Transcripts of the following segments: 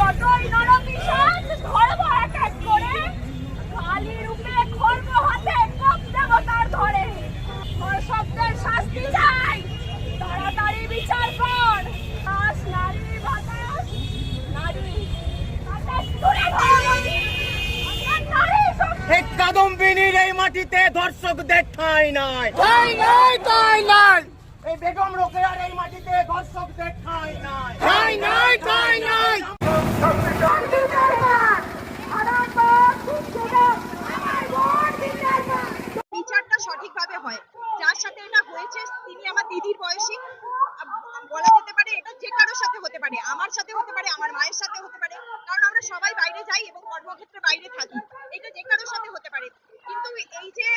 যতই নরপিশাচ ধরবো এক এক করে খালি রূপে খর্ব হাতে কোপ দেবো ধরে। ধর্ষকদের শাস্তি চাই তাড়াতাড়ি বিচার কর। আস নারী বাতাস নারী বাতাস তুলে ধর আমরা নারী শক্তি। এই কাদম্বিনীর এই মাটিতে দর্শকদের ঠাঁই নাই। তাই নাই তাই নাই। এই বেগম রোকেয়ার এই মাটিতে দর্শকদের ঠাঁই নাই। নাই তাই নাই। যার সাথে এটা হয়েছে, তিনি আমার দিদির বয়সী। বলা যেতে পারে এটা যে কারোর সাথে হতে পারে, আমার সাথে হতে পারে, আমার মায়ের সাথে হতে পারে। কারণ আমরা সবাই বাইরে যাই এবং কর্মক্ষেত্রে বাইরে থাকি। এটা যে কারোর সাথে হতে পারে। কিন্তু এই যে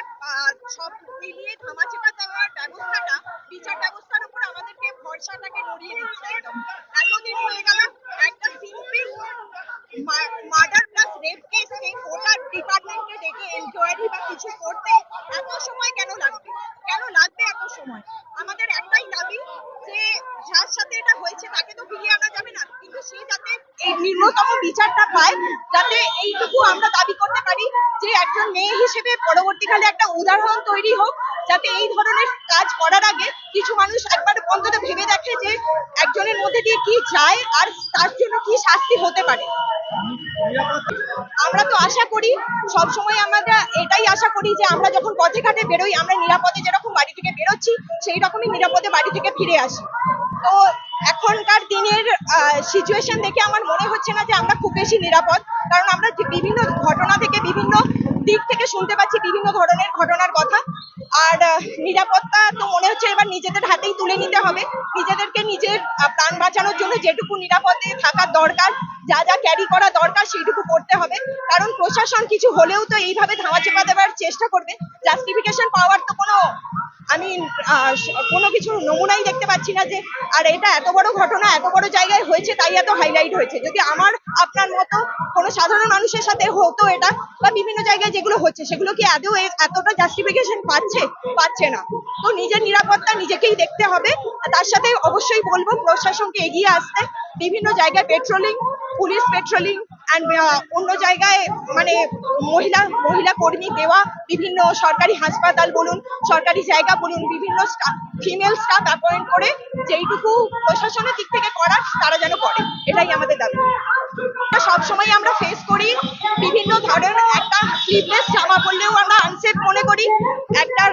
মার্ডার প্লাস রেপ কেসকে গোটা ডিপার্টমেন্টকে ডেকে এনকোয়ারি বা কিছু করতে এত সময় কেন লাগবে? কেন লাগবে এত সময়? আমাদের একটাই দাবি যে যার সাথে এটা হয়েছে তাকে তো ফিরিয়ে আনা যাবে না। কিন্তু সে যাতে এই নিম্নতম বিচারটা পায়, যাতে এইটুকু আমরা দাবি করতে পারি যে একজন মেয়ে হিসেবে পরবর্তীকালে একটা উদাহরণ তৈরি হোক, যাতে এই ধরনের কাজ করার আগে কিছু মানুষ একবার অন্তত ভেবে দেখে যে একজনের মধ্যে দিয়ে কি যায় আর তার জন্য কি শাস্তি হতে পারে। আমরা তো আশা করি সব সময় আমরা এটাই আশা করি যে আমরা যখন পথে ঘাটে বেরোই, আমরা নিরাপদে যেরকম বাড়ি থেকে বেরোচ্ছি, সেই রকমই নিরাপদে বাড়ি থেকে ফিরে আসি। তো এখনকার দিনের সিচুয়েশন দেখে আমার মনে হচ্ছে না যে আমরা খুব বেশি নিরাপদ। কারণ আমরা বিভিন্ন ঘটনা থেকে, বিভিন্ন দিক থেকে শুনতে পাচ্ছি, বিভিন্ন ধরনের ঘটনার কথা। আর নিরাপত্তা তো মনে হচ্ছে এবার নিজেদের হাতেই তুলে নিতে হবে। নিজেদেরকে নিজের প্রাণ বাঁচানোর জন্য যেটুকু নিরাপদে থাকার দরকার যা যা ক্যারি করা দরকার সেইটুকু করতে হবে। কারণ প্রশাসন কিছু হলেও তো এইভাবে ধামাচাপা দেওয়ার চেষ্টা করবে। জাস্টিফিকেশন পাওয়ার তো কোনো আমি কোনো কিছু নমুনাই দেখতে পাচ্ছি না যে, আর এটা এত বড় ঘটনা, এত বড় জায়গায় হয়েছে তাই এত হাইলাইট হয়েছে। যদি আমার, আপনার মতো কোনো সাধারণ মানুষের সাথে হতো এটা, বা বিভিন্ন জায়গায় যেগুলো হচ্ছে, সেগুলো কি আদৌ এতটা জাস্টিফিকেশন পাচ্ছে? পাচ্ছে না। তো নিজের নিরাপত্তা নিজেকেই দেখতে হবে। তার সাথে অবশ্যই বলব, প্রশাসনকে এগিয়ে আসতে। বিভিন্ন জায়গায় পেট্রোলিং পুলিশ পেট্রোলিং অ্যান্ড অন্য জায়গায় মানে মহিলা মহিলা কর্মী দেওয়া, বিভিন্ন সরকারি হাসপাতাল বলুন, সরকারি জায়গা বলুন, বিভিন্ন ফিমেল স্টাফ অ্যাপয়েন্ট করে যেইটুকু প্রশাসনের দিক থেকে করার তারা যেন করে। এটাই আমাদের দাবি। সব সময় আমরা ফেস করি, বিভিন্ন ধরনের একটা স্লিভলেস জামা পরলেও আমরা আনসেফ মনে করি। একটা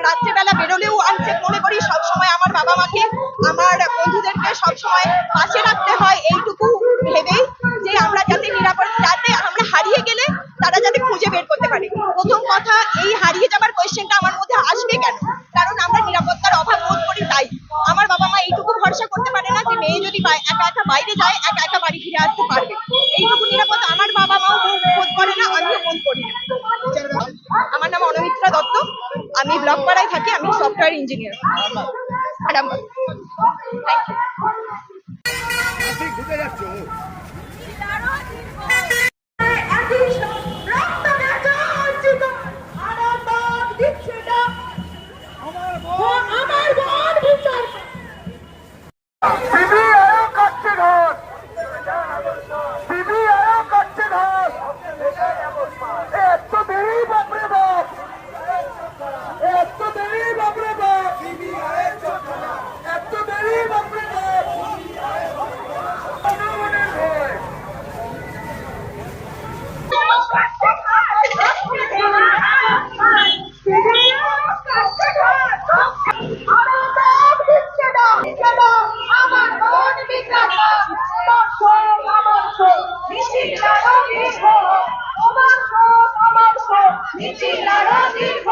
কথা এই হারিয়ে যাবার কোয়েশ্চেনটা আমার মধ্যে আসবে কেন? কারণ আমরা নিরাপত্তার অভাব বোধ করি তাই। আমার বাবা মা এইটুকু ভরসা করতে পারে না যে মেয়ে যদি বাই- একা একা বাইরে যায় একা একা বাড়ি ফিরে আসতে পারবে। এইটুকু নিরাপদ আমার বাবা মাও বোধ- বোধ করে না আমিও বোধ করি না। আমার নাম অনমিত্রা দত্ত। আমি ব্লক পাড়ায় থাকি আমি software engineer Arambagh thank you 啊 মিছিল আরও দীর্ঘ